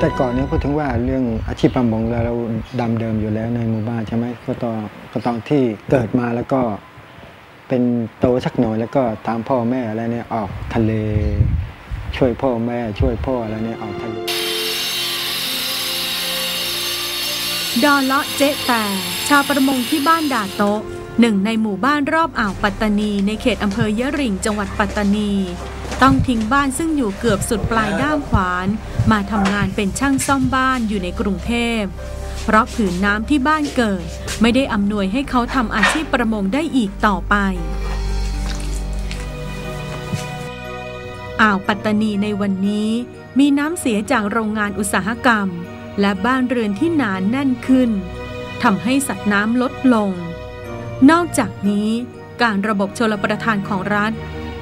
แต่ก่อนเนี่ยพูดถึงว่าเรื่องอาชีพประมงเราเราดำเดิมอยู่แล้วในหมู่บ้านใช่ไหมก็ตอนก็ตอนที่เกิดมาแล้วก็เป็นโตสักหน่อยแล้วก็ตามพ่อแม่อะไรเนี่ยออกทะเล ช่วยพ่อแม่ช่วยพ่ออะไรเนี่ยออกทะเลดอนเลาะเจ๊แต่ชาวประมงที่บ้านด่าโต๊ะหนึ่งในหมู่บ้านรอบอ่าวปัตตานี ในเขตอำเภอยะริงจังหวัดปัตตานี ต้องทิ้งบ้านซึ่งอยู่เกือบสุดปลายด้ามขวาน มาทำงานเป็นช่างซ่อมบ้านอยู่ในกรุงเทพ เพราะผืนน้ำที่บ้านเกิด ไม่ได้อำนวยให้เขาทำอาชีพประมงได้อีกต่อไป อ่าวปัตตานีในวันนี้มีน้ำเสียจากโรงงานอุตสาหกรรม และบ้านเรือนที่หนานแน่นขึ้นทำให้สัตว์น้ำลดลง นอกจากนี้การระบบชลประทานของรัฐ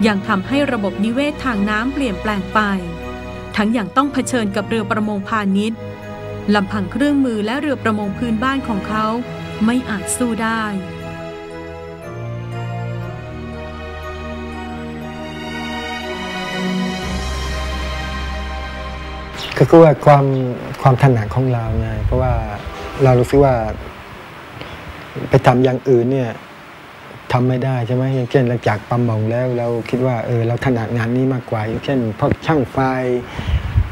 ยังทำให้ระบบนิเวศทางน้ำเปลี่ยนแปลงไป ทั้งอย่างต้องเผชิญกับเรือประมงพาณิชย์ลำพังเครื่องมือและเรือประมงพื้นบ้านของเขาไม่อาจสู้ได้ ก็คือว่าความความถนัดของเราไงเพราะว่าเรารู้สึกว่า ไปทำอย่างอื่นเนี่ย ทำไม่ได้ใช่ไหมอย่างเช่นเราจากประมงแล้วเราคิดว่าเออเราถนัดงานนี้มากกว่า อย่างเช่นพวกช่างไฟ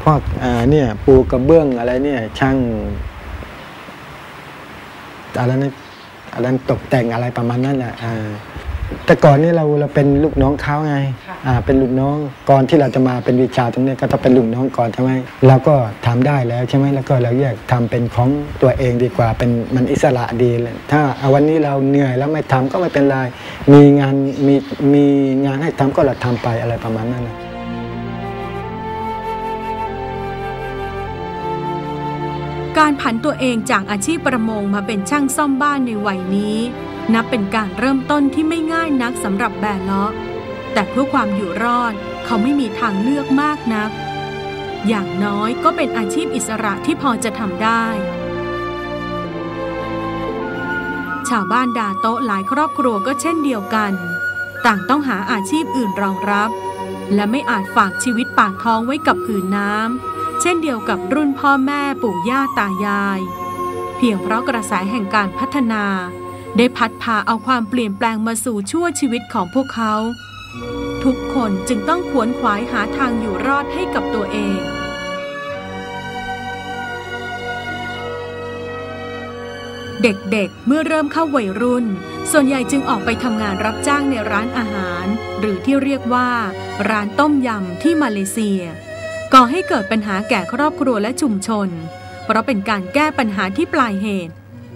พวกอ่าเนี่ยปูกระเบื้องอะไรเนี่ยช่างอะไรนะอะไรตกแต่งอะไรประมาณนั้นแหละอ่า แต่ก่อนนี่เราเราเป็นลูกน้องเขาไงอ่าเป็นลูกน้องก่อนที่เราจะมาเป็นวิชาตรงเนี้ยก็ต้องเป็นลูกน้องก่อนใช่ไหมเราก็ทำได้แล้วใช่ไหมแล้วก็เราแยกทำเป็นของตัวเองดีกว่าเป็นมันอิสระดีเลยถ้าเอาวันนี้เราเหนื่อยแล้วไม่ทำก็ไม่เป็นไรมีงานมีมีงานให้ทำก็เราทำไปอะไรประมาณนั้นนะการผันตัวเองจากอาชีพประมงมาเป็นช่างซ่อมบ้านในวัยนี้ นับเป็นการเริ่มต้นที่ไม่ง่ายนักสำหรับแบเลาะแต่เพื่อความอยู่รอดเขาไม่มีทางเลือกมากนัก อย่างน้อยก็เป็นอาชีพอิสระที่พอจะทำได้ ชาวบ้านดาโต๊หลายครอบครัวก็เช่นเดียวกัน ต่างต้องหาอาชีพอื่นรองรับ และไม่อาจฝากชีวิตปากท้องไว้กับผืนน้ำเช่นเดียวกับรุ่นพ่อแม่ปู่ย่าตายาย เพียงเพราะกระแสแห่งการพัฒนา ได้พัดพาเอาความเปลี่ยนแปลงมาสู่ชั่วชีวิตของพวกเขา ทุกคนจึงต้องขวนขวายหาทางอยู่รอดให้กับตัวเองเด็กๆ เมื่อเริ่มเข้าวัยรุ่น ส่วนใหญ่จึงออกไปทำงานรับจ้างในร้านอาหาร หรือที่เรียกว่า ร้านต้มยำที่มาเลเซีย ก่อให้เกิดปัญหาแก่ครอบครัวและชุมชน เพราะเป็นการแก้ปัญหาที่ปลายเหตุ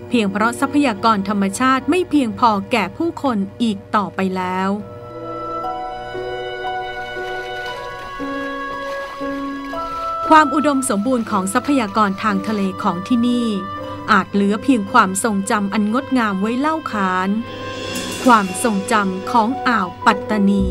เพียงเพราะทรัพยากรธรรมชาติไม่เพียงพอแก่ผู้คนอีกต่อไปแล้ว ความอุดมสมบูรณ์ของทรัพยากรทางทะเลของที่นี่ อาจเหลือเพียงความทรงจำอันงดงามไว้เล่าขาน ความทรงจำของอ่าวปัตตานี